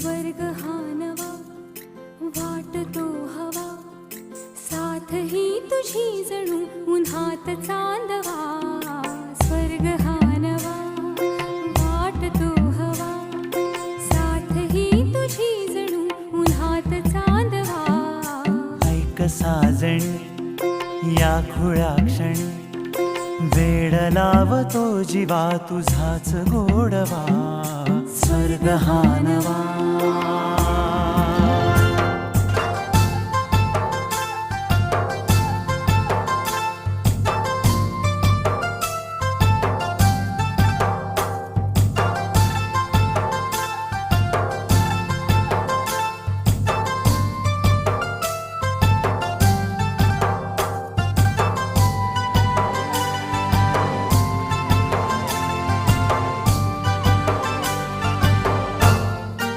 स्वर्ग हा नवा वाटतो हवा. साथ ही तुझी जणू उन्हात चांदवा. स्वर्ग हा नवा वाटतो हवा. साथ ही तुझी जणू उन्हात चांदवा. ऐक साजण या खुळ्या क्षण. वेड लावतो जीवा तुझाच गोडवा. स्वर्ग हा नवा